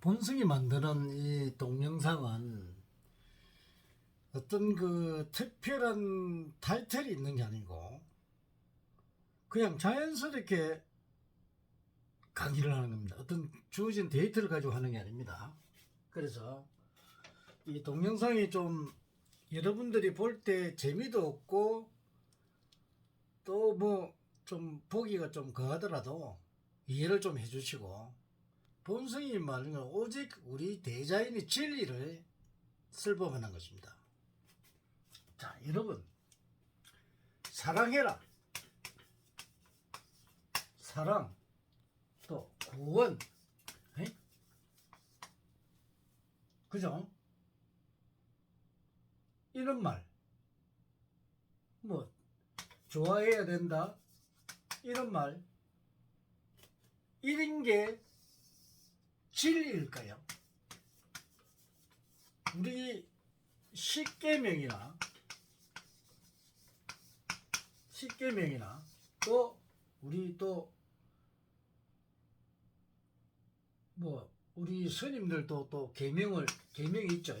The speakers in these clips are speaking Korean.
본승이 만드는 이 동영상은 어떤 그 특별한 타이틀이 있는 게 아니고 그냥 자연스럽게 강의를 하는 겁니다. 어떤 주어진 데이터를 가지고 하는 게 아닙니다. 그래서 이 동영상이 좀 여러분들이 볼 때 재미도 없고 또 뭐 좀 보기가 좀 거하더라도 이해를 좀 해주시고 본성이 말하는 건 오직 우리 대자연의 진리를 슬퍼하는 것입니다. 자, 여러분 사랑해라. 사랑 또 구원 에? 그죠? 이런 말 뭐 좋아해야 된다 이런 말 이런 게 진리일까요? 우리 십계명이나 십계명이나 또 우리 또 뭐 우리 스님들도 또 계명을 계명이 있죠.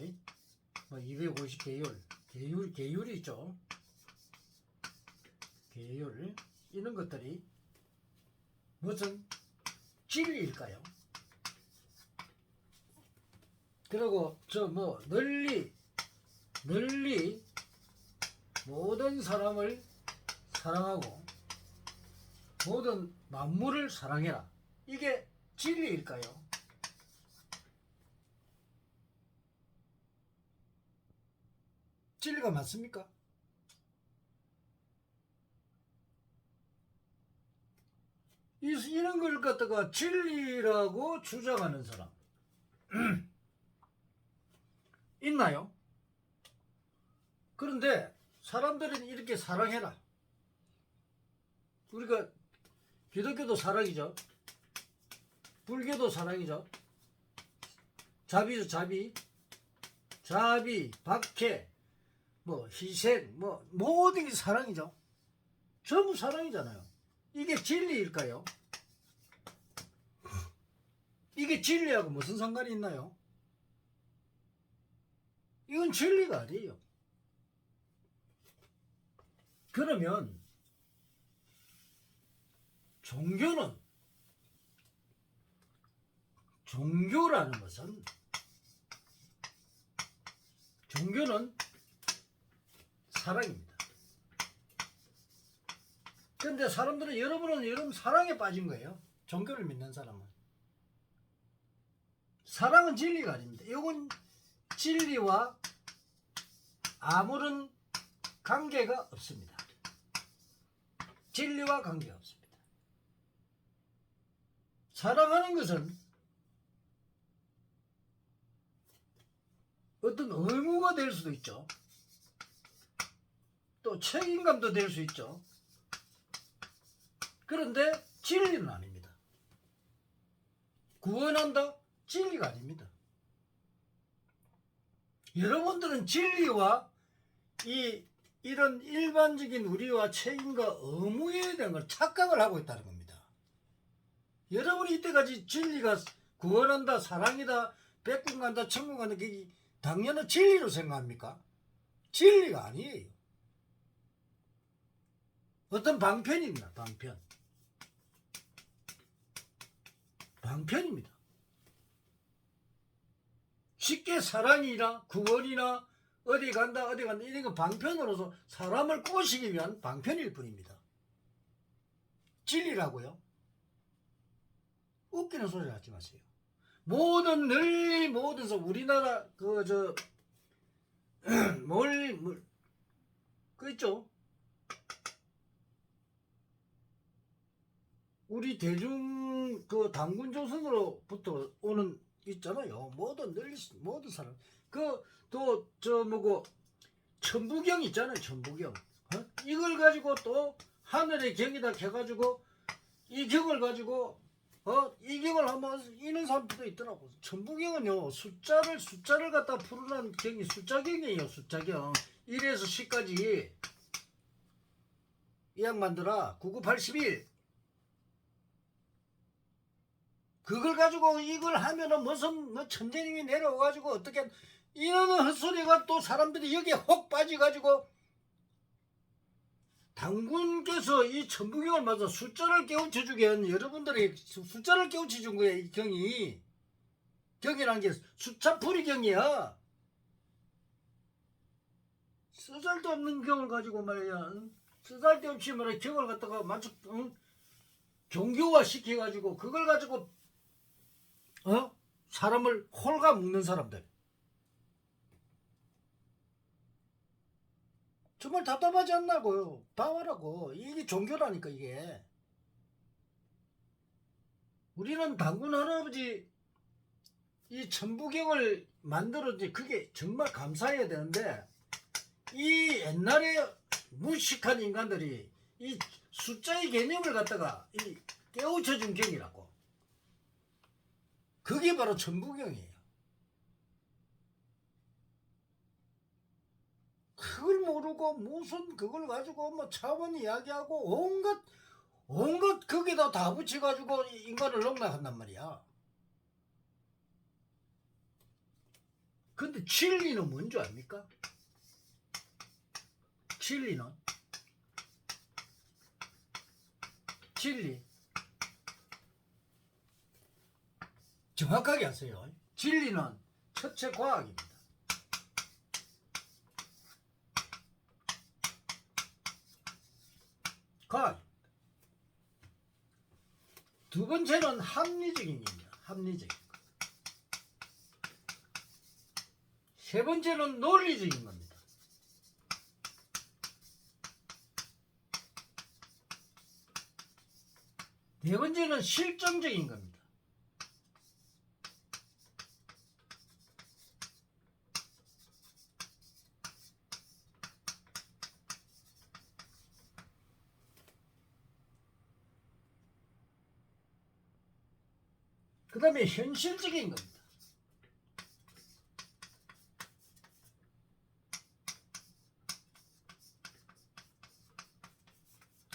뭐 250계율 계율 계율이 있죠. 계율 이런 것들이 무슨 진리일까요? 그리고 저 뭐 널리 널리 모든 사람을 사랑하고 모든 만물을 사랑해라. 이게 진리일까요? 진리가 맞습니까? 이, 이런 걸 갖다가 진리라고 주장하는 사람 있나요? 그런데 사람들은 이렇게 사랑해라. 우리가 기독교도 사랑이죠. 불교도 사랑이죠. 자비죠, 자비. 자비, 박해, 뭐 희생, 뭐 모든 게 사랑이죠. 전부 사랑이잖아요. 이게 진리일까요? 이게 진리하고 무슨 상관이 있나요? 이건 진리가 아니에요. 그러면 종교는 종교라는 것은 종교는 사랑입니다. 근데 사람들은 여러분은 여러분 사랑에 빠진 거예요. 종교를 믿는 사람은. 사랑은 진리가 아닙니다. 이건 진리와 아무런 관계가 없습니다. 진리와 관계가 없습니다. 사랑하는 것은 어떤 의무가 될 수도 있죠. 또 책임감도 될 수 있죠. 그런데 진리는 아닙니다. 구원한다? 진리가 아닙니다. 여러분들은 진리와 이 이런 일반적인 우리와 책임과 의무에 대한 걸 착각을 하고 있다는 겁니다. 여러분이 이때까지 진리가 구원한다, 사랑이다, 백군 간다, 천국 간다, 그게 당연한 진리로 생각합니까? 진리가 아니에요. 어떤 방편입니다, 방편. 방편입니다. 쉽게 사랑이나 구원이나 어디 간다 어디 간다 이런 건 방편으로서 사람을 꼬시기 위한 방편일 뿐입니다. 진리라고요? 웃기는 소리 하지 마세요. 모든 널리 모든 서 우리나라 그저 뭘, 뭘, 그 있죠? 우리 대중 그 당군 조선으로부터 오는 있잖아요. 모든 널리 모든 사람 그 또 저 뭐고 천부경 있잖아요. 천부경 어? 이걸 가지고 또 하늘의 경이다 해가지고 이 경을 가지고 어 이 경을 한번 이는 사람들도 있더라고. 천부경은요 숫자를 숫자를 갖다 풀어놓은 경이 숫자경이에요. 숫자경 1에서 10까지 이 양반들아 9981 그걸 가지고 이걸 하면은 무슨 뭐 천재님이 내려와가지고 어떻게 이러는 헛소리가 또 사람들이 여기에 혹 빠져가지고 당군께서 이 천부경을 맞아 숫자를 깨우쳐 주게 한 여러분들이 수- 숫자를 깨우쳐 준 거야 이 경이 경이란 게 숫자 풀이 경이야 쓰잘데 없는 경을 가지고 말이야 응? 쓰잘데 없이 말이야 경을 갖다가 맞춰 응? 종교화 시켜가지고 그걸 가지고 어? 사람을 홀가 묶는 사람들. 정말 답답하지 않나고요. 봐와라고. 이게 종교라니까 이게. 우리는 당군 할아버지 이 천부경을 만들었지 그게 정말 감사해야 되는데 이 옛날에 무식한 인간들이 이 숫자의 개념을 갖다가 이 깨우쳐 준 경이라고 그게 바로 천부경이에요. 그걸 모르고 무슨 그걸 가지고 뭐 차원 이야기하고 온갖 온갖 거기다 다 붙여가지고 인간을 농락한단 말이야. 근데 진리는 뭔 줄 압니까? 진리는? 진리 정확하게 하세요. 진리는 첫째 과학입니다. 과학. 두 번째는 합리적인 겁니다. 합리적인 것. 세 번째는 논리적인 겁니다. 네 번째는 실정적인 겁니다. 그 다음에 현실적인 겁니다.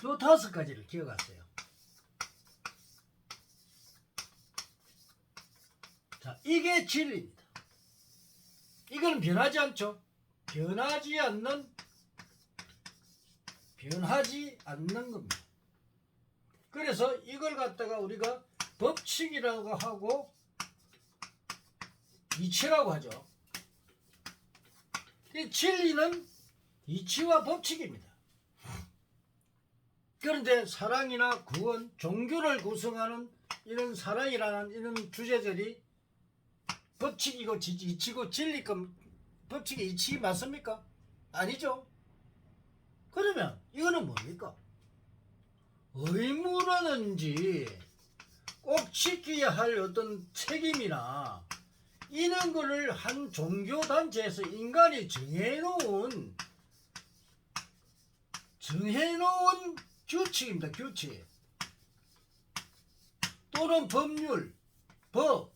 또 다섯 가지를 기억하세요. 자, 이게 진리입니다. 이건 변하지 않죠. 변하지 않는 변하지 않는 겁니다. 그래서 이걸 갖다가 우리가 법칙이라고 하고 이치라고 하죠. 이 진리는 이치와 법칙입니다. 그런데 사랑이나 구원, 종교를 구성하는 이런 사랑이라는 이런 주제들이 법칙이고 지- 이치고 진리금 법칙의 이치 맞습니까? 아니죠. 그러면 이거는 뭡니까? 의무라든지 꼭 지켜야 할 어떤 책임이나 이런 거를 한 종교단체에서 인간이 정해놓은 정해놓은 규칙입니다. 규칙 또는 법률, 법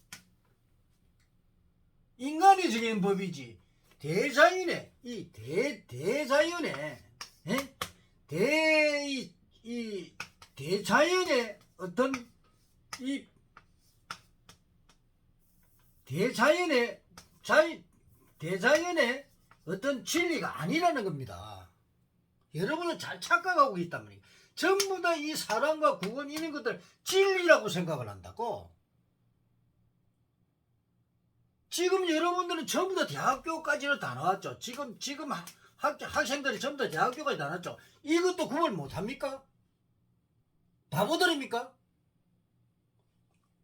인간이 정한 법이지 대자연의 이 대 대자연의 에? 대이 이 대자연의 어떤 이 대자연의 자연 대자연의 어떤 진리가 아니라는 겁니다. 여러분은 잘 착각하고 있단 말이에요. 전부 다 이 사랑과 구원 이런 것들 진리라고 생각을 한다고. 지금 여러분들은 전부 다 대학교까지는 다 나왔죠. 지금 지금 학, 학- 학생들이 전부 다 대학교까지 다 나왔죠. 이것도 구분 못 합니까? 바보들입니까?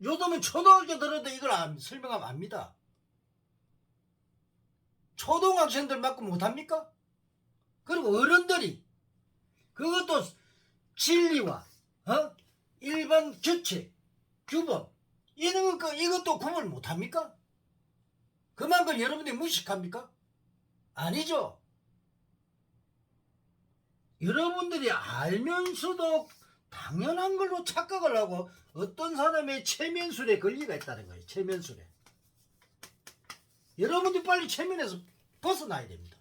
요즘은 초등학교 들어도 이걸 안, 설명하면 압니다. 초등학생들 맞고 못합니까? 그리고 어른들이 그것도 진리와 어? 일반 규칙, 규범 이런 거 이것도 구분 못합니까? 그만큼 여러분들이 무식합니까? 아니죠. 여러분들이 알면서도 당연한 걸로 착각을 하고 어떤 사람의 체면술에 권리가 있다는 거예요. 체면술에. 여러분들 빨리 체면에서 벗어나야 됩니다.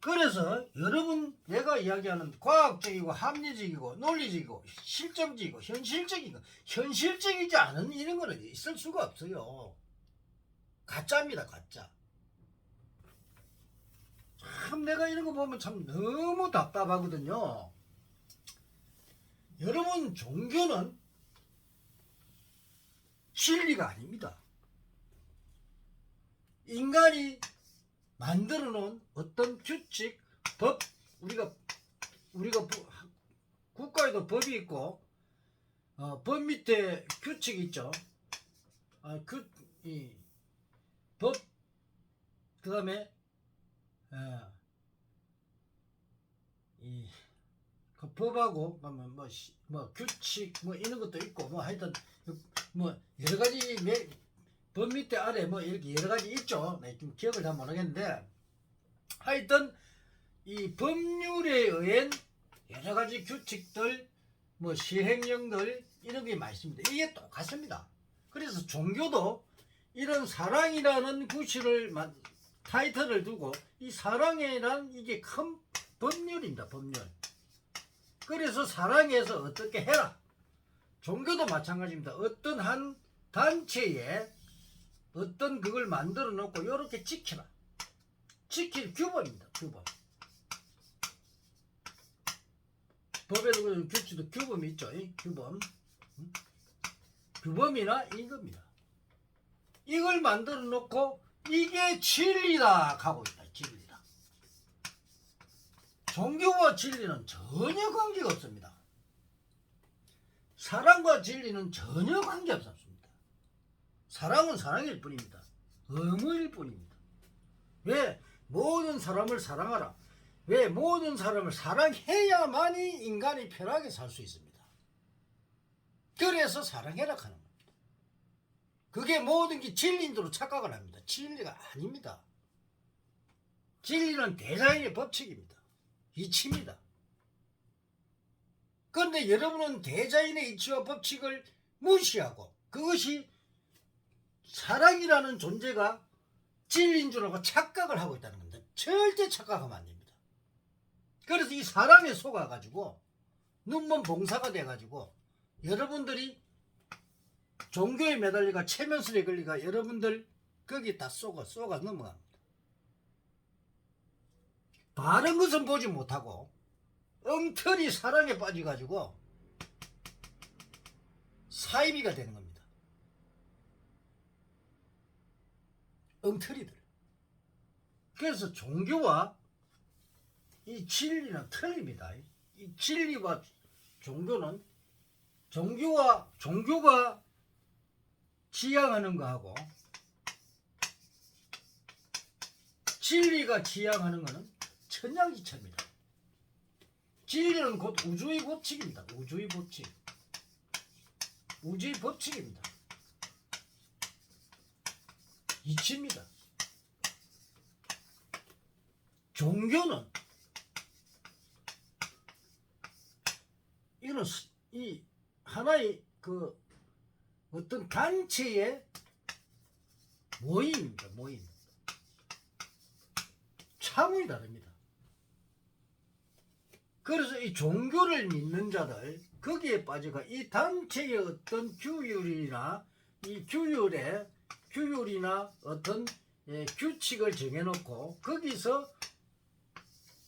그래서 여러분 내가 이야기하는 과학적이고 합리적이고 논리적이고 실정적이고 현실적이고 현실적이지 않은 이런 거는 있을 수가 없어요. 가짜입니다, 가짜. 참 내가 이런 거 보면 참 너무 답답하거든요. 여러분 종교는 진리가 아닙니다. 인간이 만들어 놓은 어떤 규칙, 법, 우리가 우리가 부- 국가에도 법이 있고 어, 법 밑에 규칙이 있죠. 아, 규, 이, 법, 그 다음에 이, 그 법하고 그러면 뭐, 시- 뭐 규칙 뭐 이런 것도 있고 뭐 하여튼 뭐 여러 가지 매- 법 밑에 아래 뭐 이렇게 여러 가지 있죠. 네, 좀 기억을 잘 모르겠는데 하여튼 이 법률에 의한 여러 가지 규칙들 뭐 시행령들 이런 게 많이 있습니다. 이게 똑같습니다. 그래서 종교도 이런 사랑이라는 구실을 만- 타이틀을 두고 이 사랑이란 이게 큰 법률입니다. 법률. 그래서 사랑해서 어떻게 해라. 종교도 마찬가지입니다. 어떤 한 단체에 어떤 그걸 만들어 놓고 이렇게 지켜라. 지킬 규범입니다. 규범. 법에도 그 규칙도 규범이 있죠. 이 규범. 음? 규범이나 이겁니다. 이걸 만들어 놓고 이게 진리다 하고 있다. 진리다. 종교와 진리는 전혀 관계가 없습니다. 사랑과 진리는 전혀 관계 없습니다. 사랑은 사랑일 뿐입니다. 의무일 뿐입니다. 왜 모든 사람을 사랑하라? 왜 모든 사람을 사랑해야만이 인간이 편하게 살 수 있습니다. 그래서 사랑해라 하는 겁니다. 그게 모든 게 진리인 줄로 착각을 합니다. 진리가 아닙니다. 진리는 대자연의 법칙입니다. 이치입니다. 그런데 여러분은 대자연의 이치와 법칙을 무시하고 그것이 사랑이라는 존재가 진리인 줄 알고 착각을 하고 있다는 겁니다. 절대 착각하면 안 됩니다. 그래서 이 사랑에 속아가지고 눈먼 봉사가 돼가지고 여러분들이 종교에 매달리가 체면술에 걸리가 여러분들 거기 다 쏘가 쏘가 넘어갑니다. 바른 것은 보지 못하고 엉터리 사랑에 빠져가지고 사이비가 되는 겁니다. 엉터리들. 그래서 종교와 이 진리는 틀립니다. 이 진리와 종교는 종교와 종교가 지향하는 거하고 진리가 지향하는 거는 천양지차입니다. 진리는 곧 우주의 법칙입니다. 우주의 법칙. 우주의 법칙입니다. 이치입니다. 종교는 스- 이 하나의 그 어떤 단체의 모임입니다. 모임. 차원이 다릅니다. 그래서 이 종교를 믿는 자들 거기에 빠져가 이 단체의 어떤 규율이나 이 규율에 규율이나 어떤 예, 규칙을 정해놓고 거기서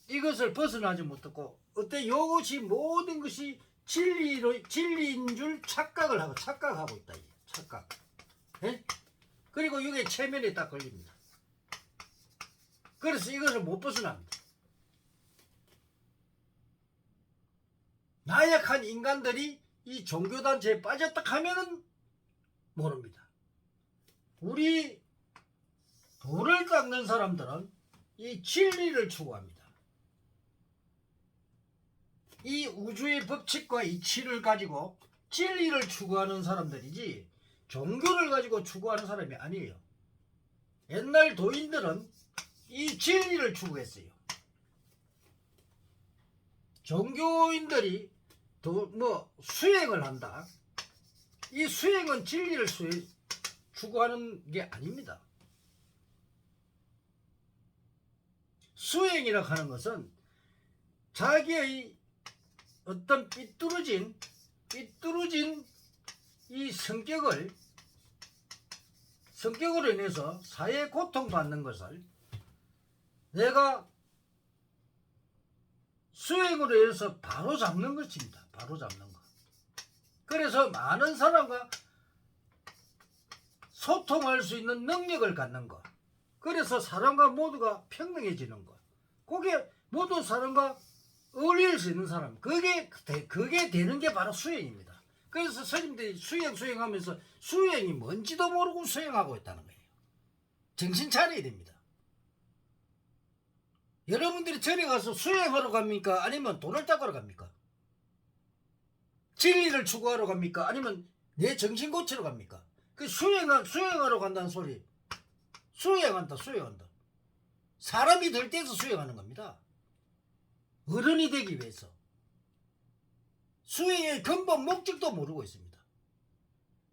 이것을 벗어나지 못하고 어때 이것이 모든 것이 진리로 진리인 줄 착각을 하고 착각하고 있다 이게 착각. 예? 그리고 이게 체면에 딱 걸립니다. 그래서 이것을 못 벗어납니다. 나약한 인간들이 이 종교단체에 빠졌다 하면은 모릅니다. 우리 돌을 깎는 사람들은 이 진리를 추구합니다. 이 우주의 법칙과 이치를 가지고 진리를 추구하는 사람들이지 종교를 가지고 추구하는 사람이 아니에요. 옛날 도인들은 이 진리를 추구했어요. 종교인들이 도, 뭐 수행을 한다. 이 수행은 진리를 수, 추구하는 게 아닙니다. 수행이라 하는 것은 자기의 어떤 삐뚤어진 삐뚤어진 이 성격을 성격으로 인해서 사회 고통받는 것을 내가 수행으로 인해서 바로 잡는 것입니다. 바로 잡는 것. 그래서 많은 사람과 소통할 수 있는 능력을 갖는 것. 그래서 사람과 모두가 평등해지는 것. 그게 모든 사람과 어울릴 수 있는 사람. 그게 되- 그게 되는 게 바로 수행입니다. 그래서 스님들이 수행 수행하면서 수행이 뭔지도 모르고 수행하고 있다는 거예요. 정신 차려야 됩니다. 여러분들이 절에 가서 수행하러 갑니까? 아니면 돈을 닦으러 갑니까? 진리를 추구하러 갑니까? 아니면 내 정신 고치러 갑니까? 그 수행하, 수행하러 간다는 소리. 수행한다, 수행한다. 사람이 될 때에서 수행하는 겁니다. 어른이 되기 위해서. 수행의 근본 목적도 모르고 있습니다.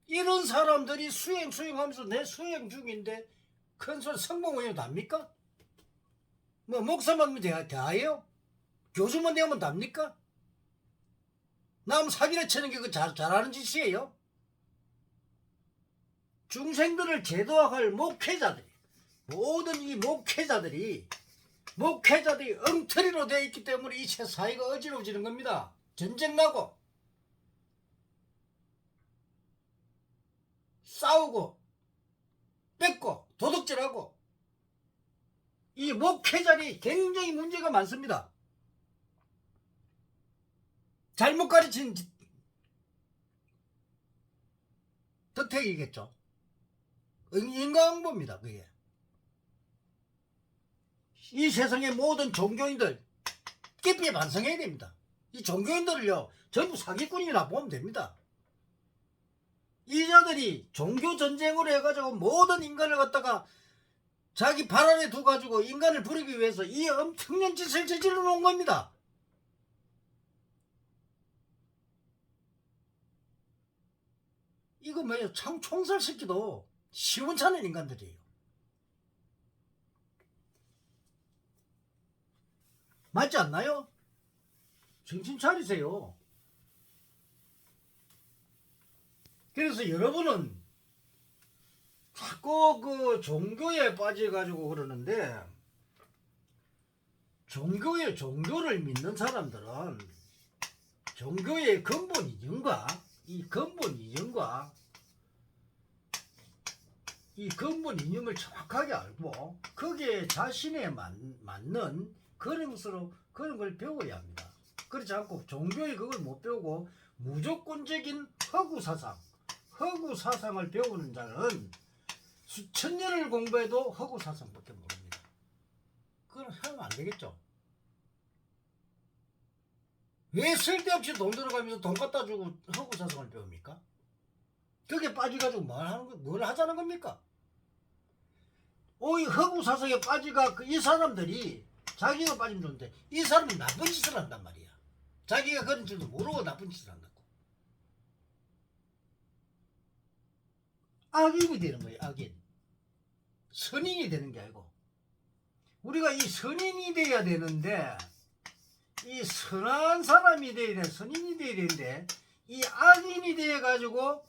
이런 사람들이 수행, 수행하면서 내 수행 중인데 큰 소리 성공하면 답니까? 뭐 목사만 되야 대하요? 교수만 되면 답니까? 남 사기를 치는 게 그 잘하는 짓이에요? 중생들을 제도화할 목회자들이 모든 이 목회자들이 목회자들이 엉터리로 되어 있기 때문에 이 사회가 어지러워지는 겁니다. 전쟁 나고 싸우고 뺏고 도둑질하고 이 목회자리 굉장히 문제가 많습니다. 잘못 가르친 지- 덕택이겠죠. 인과응보입니다. 그게. 이 세상의 모든 종교인들 깊이 반성해야 됩니다. 이 종교인들을요 전부 사기꾼이라 보면 됩니다. 이 자들이 종교 전쟁으로 해가지고 모든 인간을 갖다가 자기 발 아래 두가지고 인간을 부리기 위해서 이 엄청난 짓을 저질러 놓은 겁니다. 이거 뭐예요? 참 총살시키도 시원찮은 인간들이에요. 맞지 않나요? 정신 차리세요. 그래서 여러분은 자꾸 그 종교에 빠져가지고 그러는데 종교에 종교를 믿는 사람들은 종교의 근본 이념과 이 근본 이념과 이 근본 이념을 정확하게 알고 거기에 자신에 맞, 맞는 그런 것으로 그런 걸 배워야 합니다. 그렇지 않고 종교의 그걸 못 배우고 무조건적인 허구 사상, 허구 사상을 배우는 자는 수천 년을 공부해도 허구 사상밖에 모릅니다. 그건 하면 안 되겠죠. 왜 쓸데없이 돈 들어가면서 돈 갖다 주고 허구 사상을 배웁니까? 그게 빠져가지고 뭘 하는 거, 뭘 하자는 겁니까? 오이 허구 사상에 빠지가 그 이 사람들이 자기가 빠지면 좋은데 이 사람은 나쁜 짓을 한단 말이야. 자기가 그런 줄도 모르고 나쁜 짓을 한다고. 악인이 되는 거예요, 악인. 선인이 되는 게 아니고. 우리가 이 선인이 돼야 되는데, 이 선한 사람이 돼야 돼, 선인이 돼야 되는데, 이 악인이 돼 가지고,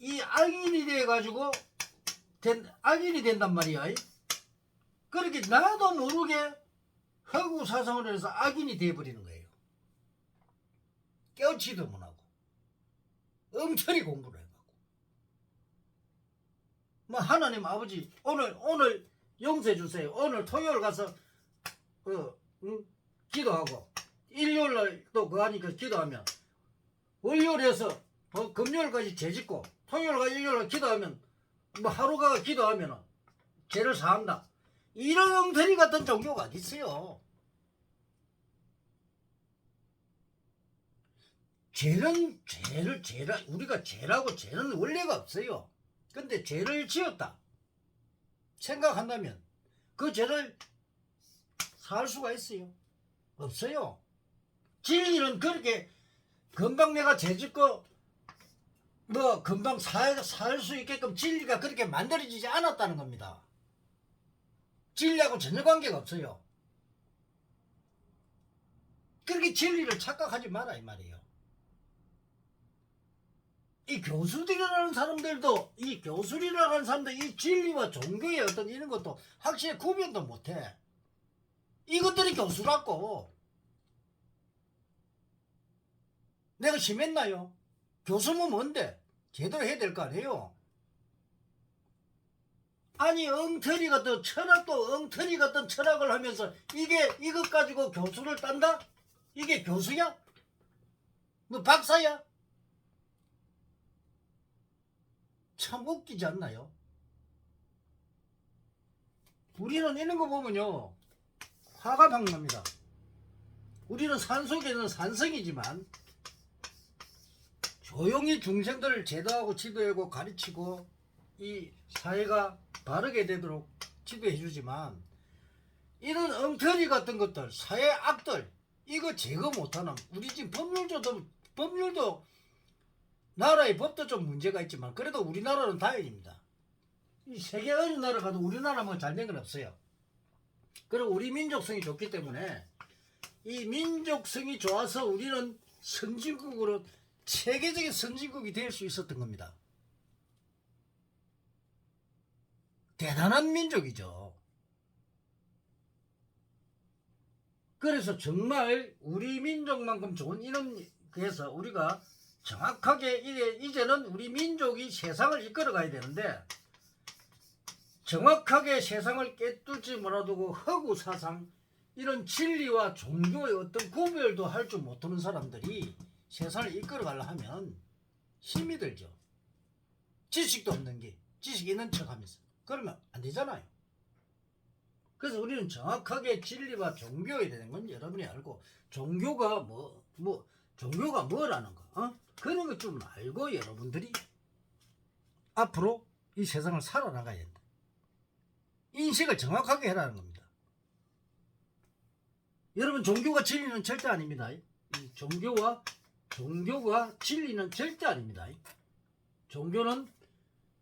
이 악인이 돼 가지고, 된, 악인이 된단 말이야. 그렇게 나도 모르게 허구 사상으로 해서 악인이 돼버리는 거예요. 깨우치도 못하고 엄청히 공부를 해가고 뭐 하나님 아버지 오늘 오늘 용서해 주세요. 오늘 토요일 가서 어, 응? 기도하고 일요일 날 또 그거 하니까 기도하면 월요일에서 어, 금요일까지 재짓고 토요일과 일요일 기도하면 뭐 하루가 기도하면 죄를 사한다. 이런 엉터리 같은 종교가 있어요? 죄는 죄를 죄라 우리가 죄라고 죄는 원래가 없어요. 근데 죄를 지었다 생각한다면 그 죄를 살 수가 있어요? 없어요. 진리는 그렇게 금방 내가 죄 짓고 뭐 금방 살 수 있게끔 진리가 그렇게 만들어지지 않았다는 겁니다. 진리하고 전혀 관계가 없어요. 그렇게 진리를 착각하지 마라 이 말이에요. 이 교수들이라는 사람들도 이 교수들이라는 사람들 이 진리와 종교의 어떤 이런 것도 확실히 구별도 못해. 이것들이 교수라고. 내가 심했나요? 교수면 뭔데? 제대로 해야 될 거 아니에요? 아니 엉터리 같은 철학도 엉터리 같은 철학을 하면서 이게 이것 가지고 교수를 딴다? 이게 교수야? 너 박사야? 참 웃기지 않나요? 우리는 이런 거 보면요 화가 막 납니다. 우리는 산 속에는 산성이지만 조용히 중생들을 제도하고 지도하고 가르치고 이 사회가 바르게 되도록 지도해 주지만 이런 엉터리 같은 것들 사회 악들 이거 제거 못하는 우리 지금 법률도 법률도 나라의 법도 좀 문제가 있지만 그래도 우리나라는 다행입니다. 이 세계 어느 나라 가도 우리나라만 잘된 건 없어요. 그리고 우리 민족성이 좋기 때문에 이 민족성이 좋아서 우리는 선진국으로 세계적인 선진국이 될 수 있었던 겁니다. 대단한 민족이죠. 그래서 정말 우리 민족만큼 좋은 이런 그래서 우리가 정확하게 이제, 이제 는 우리 민족이 세상을 이끌어 가야 되는데 정확하게 세상을 깨뚫지 몰아두고 허구 사상 이런 진리와 종교의 어떤 구별도 할 줄 못하는 사람들이 세상을 이끌어 가려 하면 힘이 들죠. 지식도 없는 게 지식 있는 척 하면서 그러면 안 되잖아요. 그래서 우리는 정확하게 진리와 종교에 대한 건 여러분이 알고 종교가 뭐, 뭐, 종교가 뭐라는 거, 어? 그런 것 좀 알고 여러분들이 앞으로 이 세상을 살아나가야 된다. 인식을 정확하게 해라는 겁니다. 여러분, 종교가 진리는 절대 아닙니다. 이 종교와, 종교가 진리는 절대 아닙니다. 종교는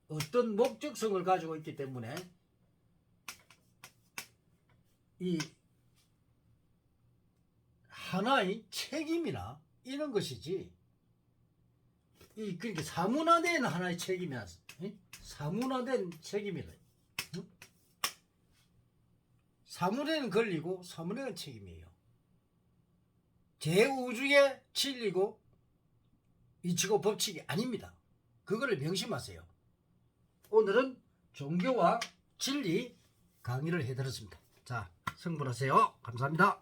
어떤 목적성을 가지고 있기 때문에 이 하나의 책임이나 이런 것이지 이 그러니까 사문화된 하나의 책임이야 예? 사문화된 책임이다 응? 사물에는 걸리고 사물에는 책임이에요 제우주의 진리고 이치고 법칙이 아닙니다 그거를 명심하세요 오늘은 종교와 진리 강의를 해드렸습니다 자, 성불하세요. 감사합니다.